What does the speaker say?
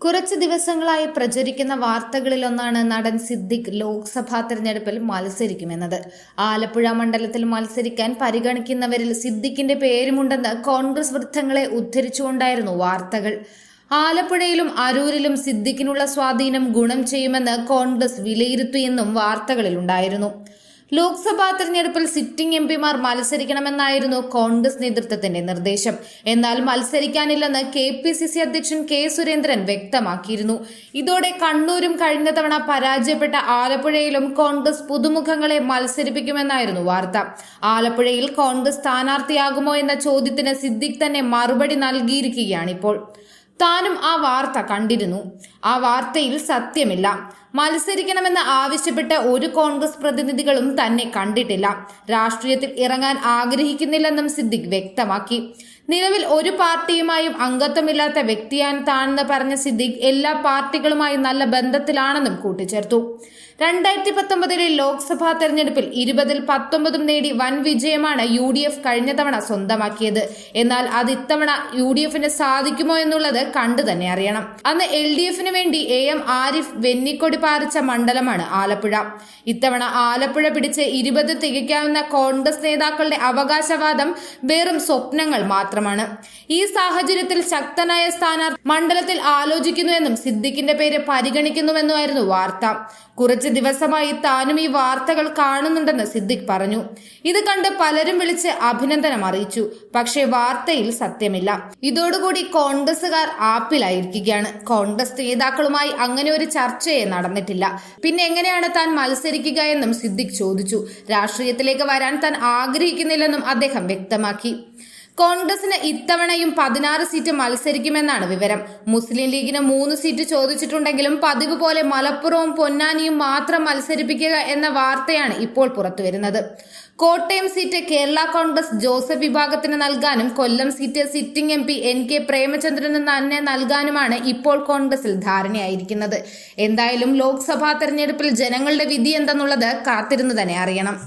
കുറച്ച് ദിവസങ്ങളായി പ്രചരിക്കുന്ന വാർത്തകളിലൊന്നാണ് നടൻ സിദ്ദിഖ് ലോക്സഭാ തെരഞ്ഞെടുപ്പിൽ മത്സരിക്കുമെന്നത്. ആലപ്പുഴ മണ്ഡലത്തിൽ മത്സരിക്കാൻ പരിഗണിക്കുന്നവരിൽ സിദ്ദിഖിന്റെ പേരുമുണ്ടെന്ന് കോൺഗ്രസ് വൃത്തങ്ങളെ ഉദ്ധരിച്ചുകൊണ്ടായിരുന്നു വാർത്തകൾ. ആലപ്പുഴയിലും അരൂരിലും സിദ്ദിഖിനുള്ള സ്വാധീനം ഗുണം ചെയ്യുമെന്ന് കോൺഗ്രസ് വിലയിരുത്തിയെന്നും വാർത്തകളിലുണ്ടായിരുന്നു. ലോക്സഭാ തെരഞ്ഞെടുപ്പിൽ സിറ്റിംഗ് എം പിമാർ മത്സരിക്കണമെന്നായിരുന്നു കോൺഗ്രസ് നേതൃത്വത്തിന്റെ നിർദ്ദേശം. എന്നാൽ മത്സരിക്കാനില്ലെന്ന് കെ പി സി സി അധ്യക്ഷൻ കെ സുരേന്ദ്രൻ വ്യക്തമാക്കിയിരുന്നു. ഇതോടെ കണ്ണൂരും കഴിഞ്ഞ തവണ പരാജയപ്പെട്ട ആലപ്പുഴയിലും കോൺഗ്രസ് പുതുമുഖങ്ങളെ മത്സരിപ്പിക്കുമെന്നായിരുന്നു വാർത്ത. ആലപ്പുഴയിൽ കോൺഗ്രസ് സ്ഥാനാർത്ഥിയാകുമോ എന്ന ചോദ്യത്തിന് സിദ്ദിഖ് തന്നെ മറുപടി നൽകിയിരിക്കുകയാണിപ്പോൾ. താനും ആ വാർത്ത കണ്ടിരുന്നു. ആ വാർത്തയിൽ സത്യമില്ല. മത്സരിക്കണമെന്ന് ആവശ്യപ്പെട്ട ഒരു കോൺഗ്രസ് പ്രതിനിധികളും തന്നെ കണ്ടിട്ടില്ല. രാഷ്ട്രീയത്തിൽ ഇറങ്ങാൻ ആഗ്രഹിക്കുന്നില്ലെന്നും സിദ്ദിഖ് വ്യക്തമാക്കി. നിലവിൽ ഒരു പാർട്ടിയുമായും അംഗത്വമില്ലാത്ത വ്യക്തിയാണ് താണെന്ന് പറഞ്ഞ സിദ്ദിഖ് എല്ലാ പാർട്ടികളുമായും നല്ല ബന്ധത്തിലാണെന്നും കൂട്ടിച്ചേർത്തു. രണ്ടായിരത്തി പത്തൊമ്പതിലെ ലോക്സഭാ തെരഞ്ഞെടുപ്പിൽ ഇരുപതിൽ പത്തൊമ്പതും നേടി വൻ വിജയമാണ് യു ഡി എഫ് കഴിഞ്ഞ തവണ സ്വന്തമാക്കിയത്. എന്നാൽ അത് ഇത്തവണ യു ഡി എഫിന് സാധിക്കുമോ എന്നുള്ളത് കണ്ടു തന്നെ അറിയണം. അന്ന് എൽ ഡി എഫിന് വേണ്ടി എ എം ആരിഫ് വെന്നിക്കൊടി പാറിച്ച മണ്ഡലമാണ് ആലപ്പുഴ. ഇത്തവണ ആലപ്പുഴ പിടിച്ച് ഇരുപത് തികയ്ക്കാവുന്ന കോൺഗ്രസ് നേതാക്കളുടെ അവകാശവാദം വെറും സ്വപ്നങ്ങൾ മാത്രമാണ്. ഈ സാഹചര്യത്തിൽ ശക്തനായ സ്ഥാനാർത്ഥി മണ്ഡലത്തിൽ ആലോചിക്കുന്നുവെന്നും സിദ്ദിഖിന്റെ പേര് പരിഗണിക്കുന്നുവെന്നുമായിരുന്നു വാർത്ത. കുറച്ച് ദിവസമായി താനും ഈ വാർത്തകൾ കാണുന്നുണ്ടെന്ന് സിദ്ദിഖ് പറഞ്ഞു. ഇത് കണ്ട് പലരും വിളിച്ച് അഭിനന്ദനം അറിയിച്ചു. പക്ഷേ വാർത്തയിൽ സത്യമില്ല. ഇതോടുകൂടി കോൺഗ്രസുകാർ ആപ്പിലായിരിക്കുകയാണ്. കോൺഗ്രസ് നേതാക്കളുമായി അങ്ങനെ ഒരു ചർച്ചയെ നടന്നിട്ടില്ല. പിന്നെ എങ്ങനെയാണ് താൻ മത്സരിക്കുക എന്നും സിദ്ദിഖ് ചോദിച്ചു. രാഷ്ട്രീയത്തിലേക്ക് വരാൻ താൻ ആഗ്രഹിക്കുന്നില്ലെന്നും അദ്ദേഹം വ്യക്തമാക്കി. കോൺഗ്രസിന് ഇത്തവണയും പതിനാറ് സീറ്റ് മത്സരിക്കുമെന്നാണ് വിവരം. മുസ്ലിം ലീഗിന് മൂന്ന് സീറ്റ് ചോദിച്ചിട്ടുണ്ടെങ്കിലും പതിവ് പോലെ മലപ്പുറവും പൊന്നാനിയും മാത്രം മത്സരിപ്പിക്കുക എന്ന വാർത്തയാണ് ഇപ്പോൾ പുറത്തുവരുന്നത്. കോട്ടയം സീറ്റ് കേരള കോൺഗ്രസ് ജോസഫ് വിഭാഗത്തിന് നൽകാനും Kollam seat sitting M P N K പ്രേമചന്ദ്രന് തന്നെ നൽകാനുമാണ് ഇപ്പോൾ കോൺഗ്രസിൽ ധാരണയായിരിക്കുന്നത്. എന്തായാലും ലോക്സഭാ തെരഞ്ഞെടുപ്പിൽ ജനങ്ങളുടെ വിധി എന്തെന്നുള്ളത് കാത്തിരുന്നു തന്നെ അറിയണം.